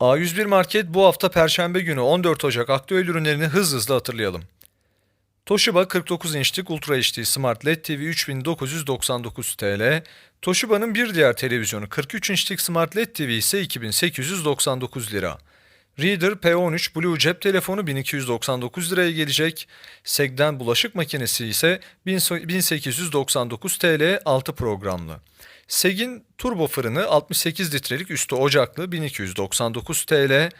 A101 Market bu hafta Perşembe günü 14 Ocak aktüel ürünlerini hızlı hızlı hatırlayalım. Toshiba 49 inçlik Ultra HD Smart LED TV 3999 TL. Toshiba'nın bir diğer televizyonu 43 inçlik Smart LED TV ise 2899 lira. Reader P13 Blue cep telefonu 1299 liraya gelecek. Segden bulaşık makinesi ise 1899 TL 6 programlı. Segin turbo fırını 68 litrelik üstü ocaklı 1299 TL.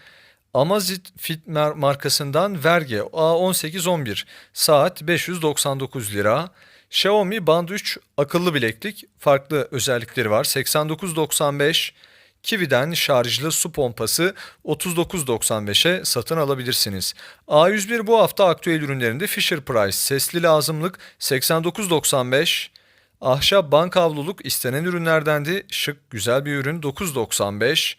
Amazit Fit mar- markasından Verge A1811 saat 599 lira. Xiaomi Band 3 akıllı bileklik farklı özellikleri var 89.95. Kiwi'den şarjlı su pompası 39.95'e satın alabilirsiniz. A101 bu hafta aktüel ürünlerinde Fisher Price sesli lazımlık 89.95. Ahşap bank havluluk istenen ürünlerdendi. Şık güzel bir ürün 9.95.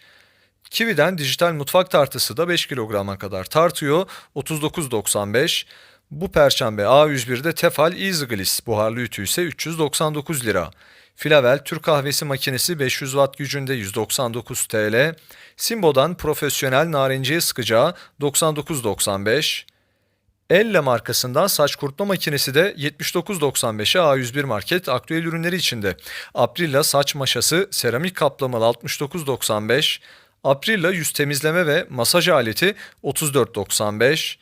Kiwi'den dijital mutfak tartısı da 5 kilograma kadar tartıyor 39.95. Bu perşembe A101'de Tefal Easy Gliss buharlı ütü ise 399 lira. Filavel Türk kahvesi makinesi 500 watt gücünde 199 TL. Simbo'dan profesyonel narenciye sıkacağı 99.95. Elle markasından saç kurutma makinesi de 79.95'e A101 market aktüel ürünleri içinde. Aprilla saç maşası seramik kaplamalı 69.95. Aprilla yüz temizleme ve masaj aleti 34.95.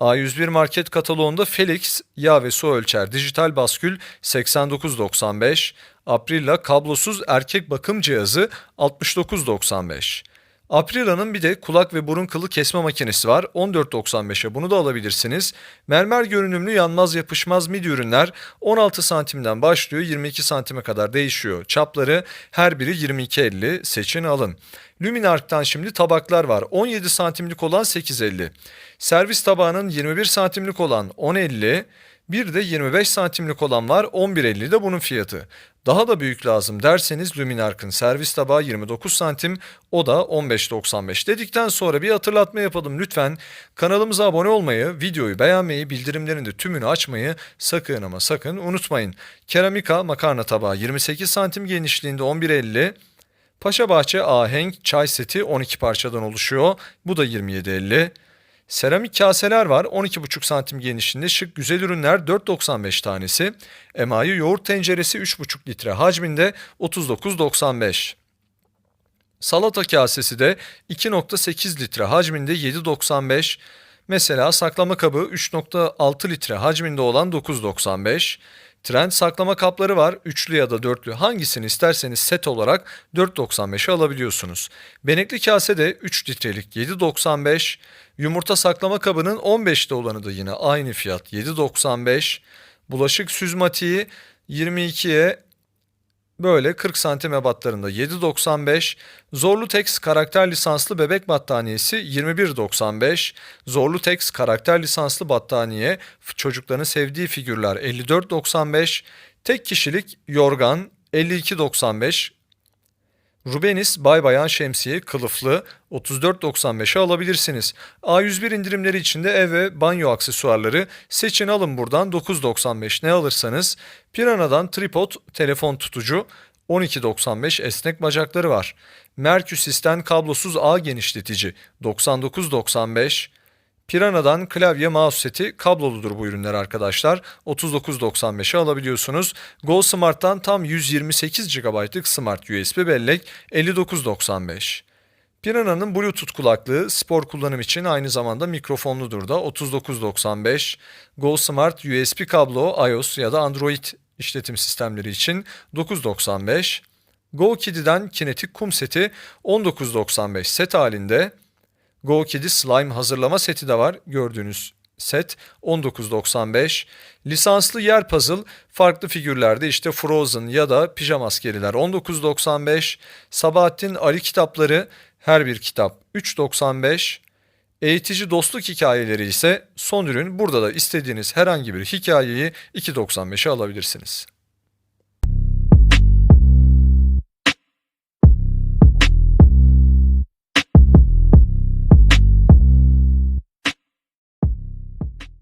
A101 market kataloğunda Felix yağ ve su ölçer dijital baskül 89.95. Aprilla kablosuz erkek bakım cihazı 69.95. Aprilla'nın bir de kulak ve burun kılı kesme makinesi var. 14.95'e bunu da alabilirsiniz. Mermer görünümlü yanmaz yapışmaz midi ürünler 16 santimden başlıyor 22 santime kadar değişiyor. Çapları her biri 22.50 seçin alın. Luminark'tan şimdi tabaklar var. 17 santimlik olan 8.50. Servis tabağının 21 santimlik olan 10.50. Bir de 25 santimlik olan var 11.50 de bunun fiyatı. Daha da büyük lazım derseniz Luminark'ın servis tabağı 29 santim o da 15.95 dedikten sonra bir hatırlatma yapalım lütfen. Kanalımıza abone olmayı, videoyu beğenmeyi, bildirimlerin de tümünü açmayı sakın ama sakın unutmayın. Keramika makarna tabağı 28 santim genişliğinde 11.50 Paşabahçe ahenk çay seti 12 parçadan oluşuyor. Bu da 27.50. Seramik kaseler var 12,5 santim genişliğinde şık güzel ürünler 4.95 tanesi. Emayi yoğurt tenceresi 3,5 litre hacminde 39.95. Salata kasesi de 2.8 litre hacminde 7.95. Mesela saklama kabı 3.6 litre hacminde olan 9.95. Trend saklama kapları var. Üçlü ya da dörtlü hangisini isterseniz set olarak 4.95'e alabiliyorsunuz. Benekli kase de 3 litrelik 7.95. Yumurta saklama kabının 15'te olanı da yine aynı fiyat 7.95. Bulaşık süzmatiği 22'ye Böyle 40 santim ebatlarında 7.95, Zorlu Tex karakter lisanslı bebek battaniyesi 21.95, Zorlu Tex karakter lisanslı battaniye çocukların sevdiği figürler 54.95, tek kişilik yorgan 52.95, Rubenis Bay Bayan Şemsiye kılıflı 34.95'e alabilirsiniz. A101 indirimleri içinde ev ve banyo aksesuarları seçin alın buradan 9.95 ne alırsanız. Pirana'dan tripod telefon tutucu 12.95 esnek bacakları var. Merküsis'ten kablosuz ağ genişletici 99.95 Pirana'dan klavye mouse seti kabloludur bu ürünler arkadaşlar. 39.95'e alabiliyorsunuz. Go Smart'tan tam 128 GB'lık Smart USB bellek 59.95. Pirana'nın Bluetooth kulaklığı spor kullanım için aynı zamanda mikrofonludur da 39.95. Go Smart USB kablo iOS ya da Android işletim sistemleri için 9.95. Go Kiddy'den kinetik kum seti 19.95 set halinde. Go Kiddy Slime hazırlama seti de var gördüğünüz set 19.95. Lisanslı yer puzzle farklı figürlerde işte Frozen ya da pijama askeriler 19.95. Sabahattin Ali kitapları her bir kitap 3.95. Eğitici dostluk hikayeleri ise son ürün burada da istediğiniz herhangi bir hikayeyi 2.95'e alabilirsiniz.